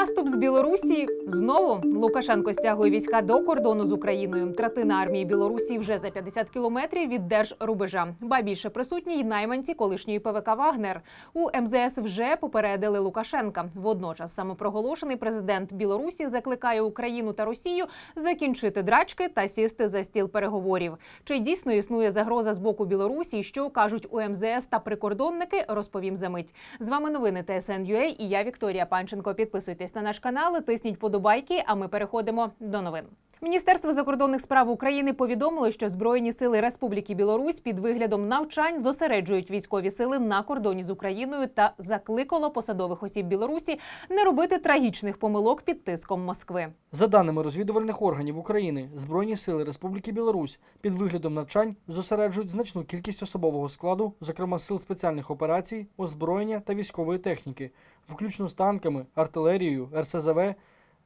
Наступ з Білорусі знову Лукашенко стягує війська до кордону з Україною. Третина армії Білорусі вже за 50 кілометрів від держрубежа. Ба більше присутні й найманці колишньої ПВК Вагнер. У МЗС вже попередили Лукашенка. Водночас самопроголошений президент Білорусі закликає Україну та Росію закінчити драчки та сісти за стіл переговорів. Чи дійсно існує загроза з боку Білорусі? Що кажуть у МЗС та прикордонники? Розповім за мить. З вами новини ТСН.UA і я Вікторія Панченко. Підписуйтесь на наш канал, тисніть подобайки. А ми переходимо до новин. Міністерство закордонних справ України повідомило, що збройні сили Республіки Білорусь під виглядом навчань зосереджують військові сили на кордоні з Україною та закликало посадових осіб Білорусі не робити трагічних помилок під тиском Москви. За даними розвідувальних органів України, Збройні сили Республіки Білорусь під виглядом навчань зосереджують значну кількість особового складу, зокрема сил спеціальних операцій, озброєння та військової техніки, включно з танками, артилерією, РСЗВ,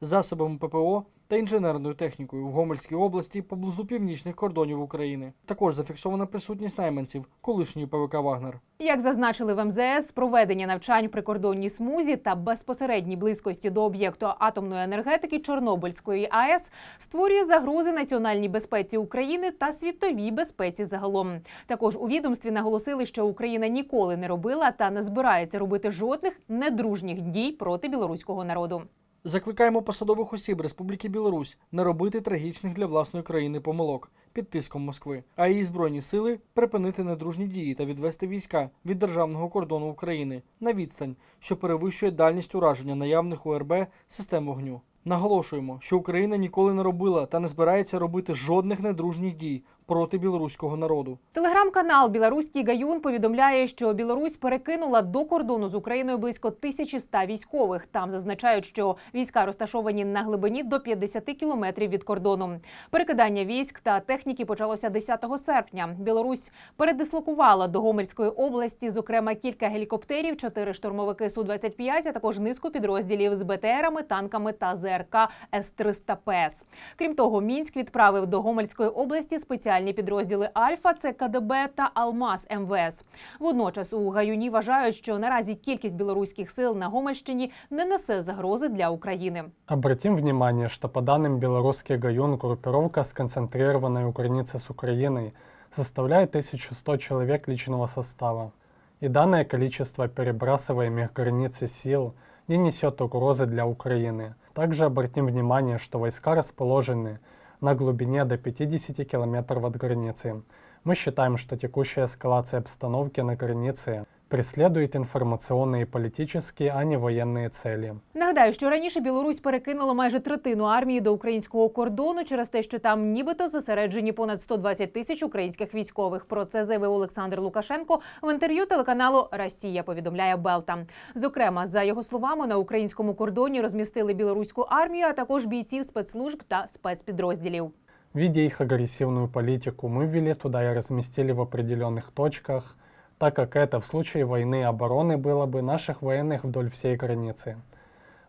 засобами ППО та інженерною технікою в Гомельській області поблизу північних кордонів України. Також зафіксована присутність найманців колишньої ПВК Вагнер. Як зазначили в МЗС, проведення навчань при кордонній смузі та безпосередній близькості до об'єкту атомної енергетики Чорнобильської АЕС створює загрози національній безпеці України та світовій безпеці загалом. Також у відомстві наголосили, що Україна ніколи не робила та не збирається робити жодних недружніх дій проти білоруського народу. Закликаємо посадових осіб Республіки Білорусь не робити трагічних для власної країни помилок під тиском Москви, а її збройні сили припинити недружні дії та відвести війська від державного кордону України на відстань, що перевищує дальність ураження наявних УРБ систем вогню. Наголошуємо, що Україна ніколи не робила та не збирається робити жодних недружніх дій проти білоруського народу. Телеграм-канал Білоруський Гаюн повідомляє, що Білорусь перекинула до кордону з Україною близько 1100 військових. Там зазначають, що війська розташовані на глибині до 50 кілометрів від кордону. Перекидання військ та техніки почалося 10 серпня. Білорусь передислокувала до Гомельської області, зокрема кілька гелікоптерів, чотири штурмовики су 25 а також низку підрозділів з БТРами, танками та ЗРК С-300 ПС. Крім того, мінськ відправив до Гомельської області спеціальні підрозділи Альфа, це КДБ та Алмаз МВС. Водночас у Гаюні вважають, що наразі кількість білоруських сил на Гомельщині не несе загрози для України. Обратим внимание, что по данным белорусский ГАЮН, группировка, сконцентрированная у границы с Украиной, составляет 1100 человек личного состава. И данное количество перебрасываемых границы сил не несет угрозы для Украины. Также обратим внимание, что войска расположены на глубине до 50 километров от границы. Мы считаем, что текущая эскалация обстановки на границе преследует информационные и политические, а не военные цели. Нагадаю, що раніше Білорусь перекинула майже третину армії до українського кордону через те, що там нібито зосереджені понад 120 тисяч українських військових. Про це заявив Олександр Лукашенко в інтерв'ю телеканалу Росія. Повідомляє Белта. Зокрема, за його словами, на українському кордоні розмістили білоруську армію, а також бійців спецслужб та спецпідрозділів. Видя их агрессивную политику, мы ввели туда и разместили в определенных точках, так как это в случае войны и обороны было бы наших военных вдоль всей границы.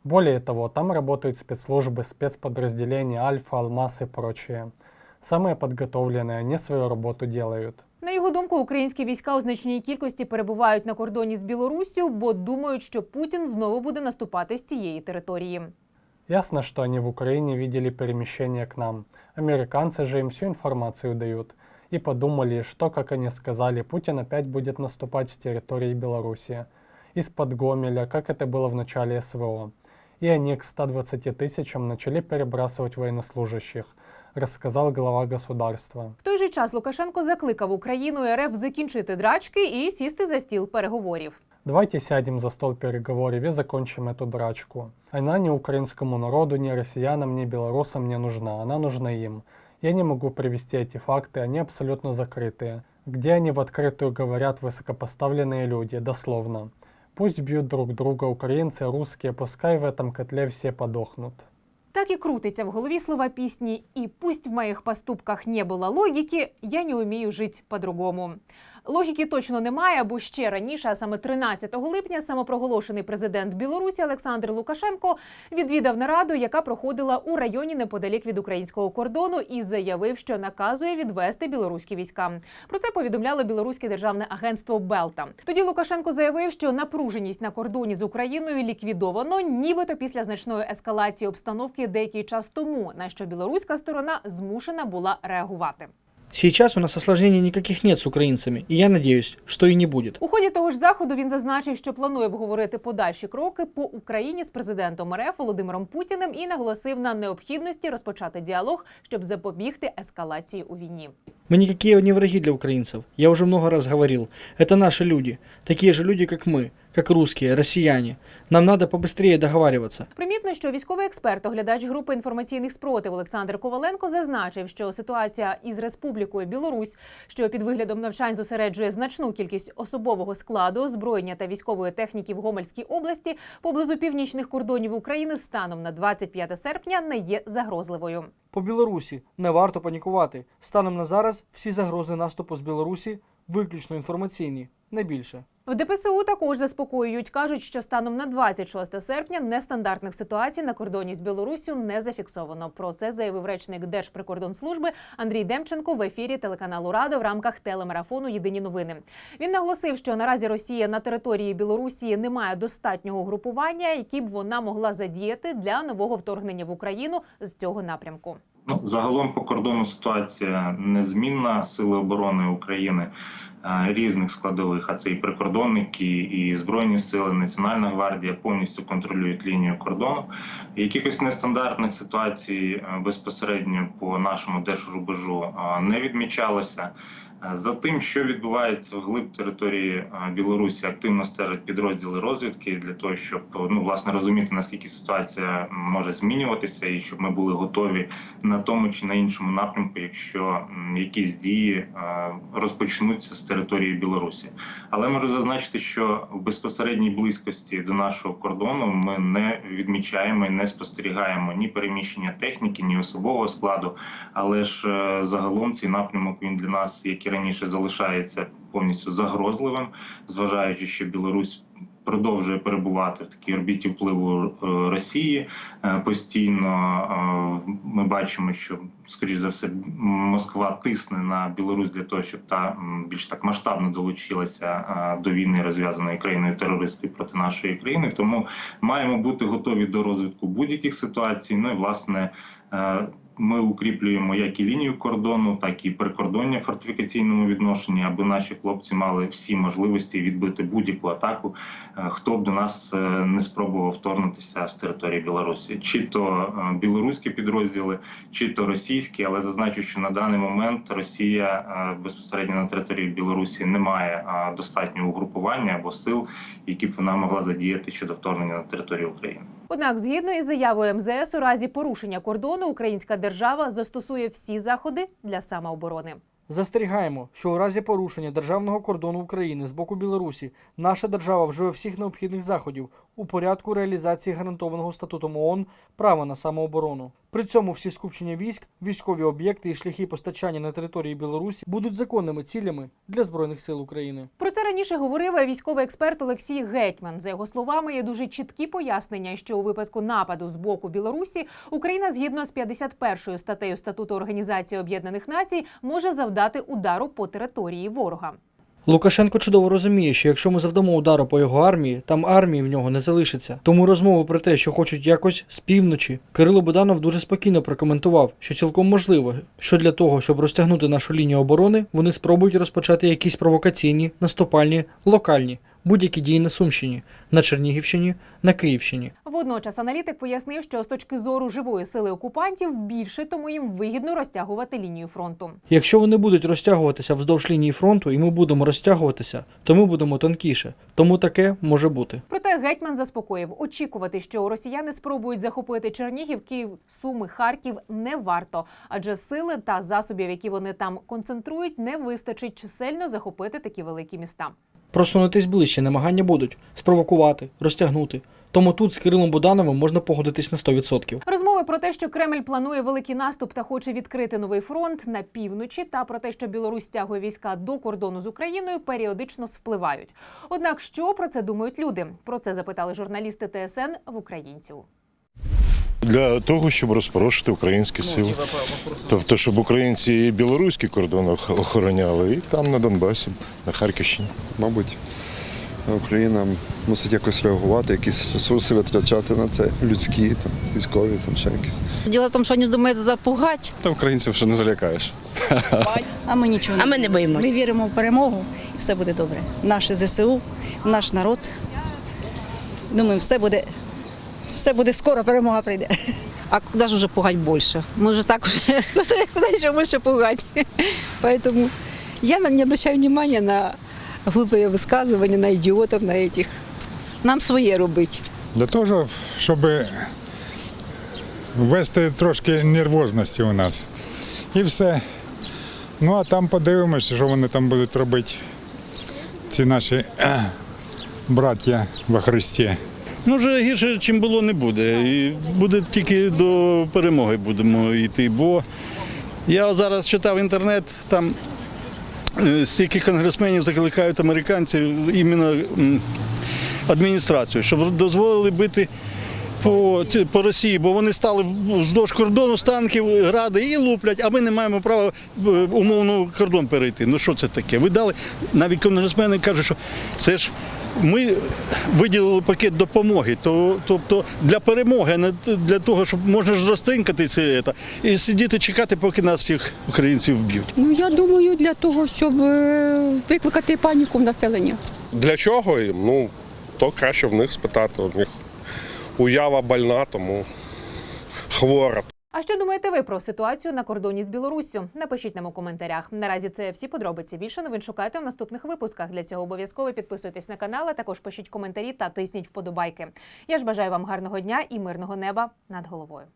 Более того, там работают спецслужбы, спецподразделения Альфа, Алмаз и прочее. Самые подготовленные, они свою работу делают. На його думку, українські війська у значній кількості перебувають на кордоні з Білоруссю, бо думають, що Путін знову буде наступати з цієї території. Ясно, что они в Украине видели перемещение к нам. Американцы же им всю информацию дают. И подумали, что, как они сказали, Путин опять будет наступать с территории Беларуси. Из-под Гомеля, как это было в начале СВО. И они к 120 тысячам начали перебрасывать военнослужащих, рассказал глава государства. В той же час Лукашенко закликав Україну і РФ закінчити драчки і сісти за стіл переговорів. Давайте сядем за стол переговоров и закончим эту драчку. Она ни украинскому народу, ни россиянам, ни белорусам не нужна, она нужна им. Я не могу привести эти факты, они абсолютно закрытые. Где они в открытую говорят высокопоставленные люди, дословно. Пусть бьют друг друга украинцы, русские, пускай в этом котле все подохнут. Так і крутиться в голові слова пісні. І пусть в моїх поступках не було логіки, я не умію жити по-другому. Логіки точно немає, бо ще раніше, а саме 13 липня, самопроголошений президент Білорусі Олександр Лукашенко відвідав нараду, яка проходила у районі неподалік від українського кордону, і заявив, що наказує відвести білоруські війська. Про це повідомляло білоруське державне агентство Белта. Тоді Лукашенко заявив, що напруженість на кордоні з Україною ліквідовано, нібито після значної ескалації обстановки деякий час тому, на що білоруська сторона змушена була реагувати. Сейчас у нас осложнений никаких нет с украинцами, и я надеюсь, что и не будет. У ході того ж заходу він зазначив, що планує обговорити подальші кроки по Україні з президентом РФ Володимиром Путіним і наголосив на необхідності розпочати діалог, щоб запобігти ескалації у війні. Мы никакие не враги для украинцев. Я уже много раз говорил. Это наши люди. Такие же люди, как мы. Как русские, россияне. Нам надо побыстрее договариваться. Примітно, що військовий експерт, оглядач групи інформаційних спротив Олександр Коваленко зазначив, що ситуація із Республікою Білорусь, що під виглядом навчань зосереджує значну кількість особового складу, озброєння та військової техніки в Гомельській області поблизу північних кордонів України станом на 25 серпня не є загрозливою. По Білорусі не варто панікувати. Станом на зараз всі загрози наступу з Білорусі виключно інформаційні, не більше. В ДПСУ також заспокоюють. кажуть, що станом на 26 серпня нестандартних ситуацій на кордоні з Білоруссю не зафіксовано. Про це заявив речник Держприкордонслужби Андрій Демченко в ефірі телеканалу Рада в рамках телемарафону Єдині новини. Він наголосив, що наразі Росія на території Білорусі не має достатнього групування, які б вона могла задіяти для нового вторгнення в Україну з цього напрямку. Ну, загалом по кордону ситуація незмінна. Сили оборони України е, різних складових, а це і прикордонники, і збройні сили, Національна гвардія повністю контролюють лінію кордону. Якихось нестандартних ситуацій е, безпосередньо по нашому держрубежу е, не відмічалося. Е, За тим, що відбувається вглиб території е, Білорусі, активно стежать підрозділи розвідки для того, щоб ну власне розуміти наскільки ситуація може змінюватися, і щоб ми були готові на тому чи на іншому напрямку, якщо якісь дії е, розпочнуться з території Білорусі. Але можу зазначити, що в безпосередній близькості до нашого кордону ми не відмічаємо і не спостерігаємо ні переміщення техніки, ні особового складу. Але ж е, загалом цей напрямок він для нас, як і раніше, залишається повністю загрозливим, зважаючи, що Білорусь. Продовжує перебувати в такій орбіті впливу е, Росії Е, постійно. е, Ми бачимо, що скоріш за все Москва тисне на Білорусь для того, щоб та більш так масштабно долучилася до війни, розв'язаної країною терористською проти нашої країни. Тому маємо бути готові до розвитку будь-яких ситуацій. Ну і власне. Ми укріплюємо як і лінію кордону, так і прикордоння в фортифікаційному відношенні, аби наші хлопці мали всі можливості відбити будь-яку атаку, е, хто б до нас е, не спробував вторгнутися з території Білорусі, чи то е, білоруські підрозділи, чи то російські, але зазначу, що на даний момент Росія безпосередньо на території Білорусі не має достатнього угрупування або сил, які б вона могла задіяти щодо вторгнення на територію України. Однак, згідно із заявою МЗС, у разі порушення кордону українська держава застосує всі заходи для самооборони. Застерігаємо, що у разі порушення державного кордону України з боку Білорусі наша держава вживе всіх необхідних заходів у порядку реалізації гарантованого статутом ООН права на самооборону. При цьому всі скупчення військ, військові об'єкти і шляхи постачання на території Білорусі будуть законними цілями для збройних сил України. Про це раніше говорив військовий експерт Олексій Гетьман. За його словами, є дуже чіткі пояснення, що у випадку нападу з боку Білорусі Україна згідно з 51 статтею статуту Організації Об'єднаних Націй може завдати удару по території ворога. Лукашенко чудово розуміє, що якщо ми завдамо удару по його армії, там армії в нього не залишиться. Тому розмови про те, що хочуть якось з півночі, Кирило Буданов дуже спокійно прокоментував, що цілком можливо, що для того, щоб розтягнути нашу лінію оборони, вони спробують розпочати якісь провокаційні, наступальні, локальні, будь-які дії на Сумщині, на Чернігівщині, на Київщині. Водночас аналітик пояснив, що з точки зору живої сили окупантів більше тому їм вигідно розтягувати лінію фронту. Якщо вони будуть розтягуватися вздовж лінії фронту, і ми будемо розтягуватися, то ми будемо тонкіше. Тому таке може бути. Проте гетьман заспокоїв, очікувати, що росіяни спробують захопити Чернігів, Київ, Суми, Харків не варто, адже сили та засобів, які вони там концентрують, не вистачить чисельно захопити такі великі міста. Просунутись ближче намагання будуть спровокувати, розтягнути. Тому тут з Кирилом Будановим можна погодитись на 100%. Розмови про те, що Кремль планує великий наступ та хоче відкрити новий фронт на півночі, та про те, що Білорусь стягує війська до кордону з Україною, періодично спливають. Однак, що про це думають люди? Про це запитали журналісти ТСН в українців. Для того, щоб розпорошити українські сили. Тобто, щоб українці і білоруський кордон охороняли, і там на Донбасі, на Харківщині. Мабуть, Україна мусить якось реагувати, якісь ресурси витрачати на це, людські, там, військові, там ще якісь. Дело в том, что они думают запугать. Та українців ще не залякаєш. А ми нічого не А ми не боїмося. Ми віримо в перемогу, і все буде добре. Наше ЗСУ, наш народ. Думаємо, все буде, все буде скоро, перемога прийде. А куда же уже пугать больше? Мы уже так уже, куда еще больше пугать? Поэтому я на- не обращаю внимания на глупые высказывания, на идиотов, на этих. Нам своє робить. Для того, щоб ввести трошки нервозності у нас. І все. Ну а там подивимося, що вони там будуть робити, ці наші е, браття во Христі. Ну вже гірше, ніж було, не буде. І буде тільки до перемоги будемо йти. Бо я зараз читав інтернет, там е, стільки конгресменів закликають американців іменно адміністрацію, щоб дозволили бити. По, по Росії, бо вони стали вздовж кордону з танків, гради і луплять, а ми не маємо права е, умовно кордон перейти. Ну що це таке? Ви дали навіть конгресмени кажуть, що це ж ми виділили пакет допомоги, то, тобто для перемоги, а не для того, щоб можна ж розтринкати це та, і сидіти чекати, поки нас всіх українців вб'ють. Ну я думаю, для того, щоб е, викликати паніку в населення. Для чого? Ну, то краще в них спитати. У них уява больна, тому хвора. А що думаєте ви про ситуацію на кордоні з Білоруссю? Напишіть нам у коментарях. Наразі це всі подробиці. Більше новин шукайте в наступних випусках. Для цього обов'язково підписуйтесь на канал, а також пишіть коментарі та тисніть вподобайки. Я ж бажаю вам гарного дня і мирного неба над головою.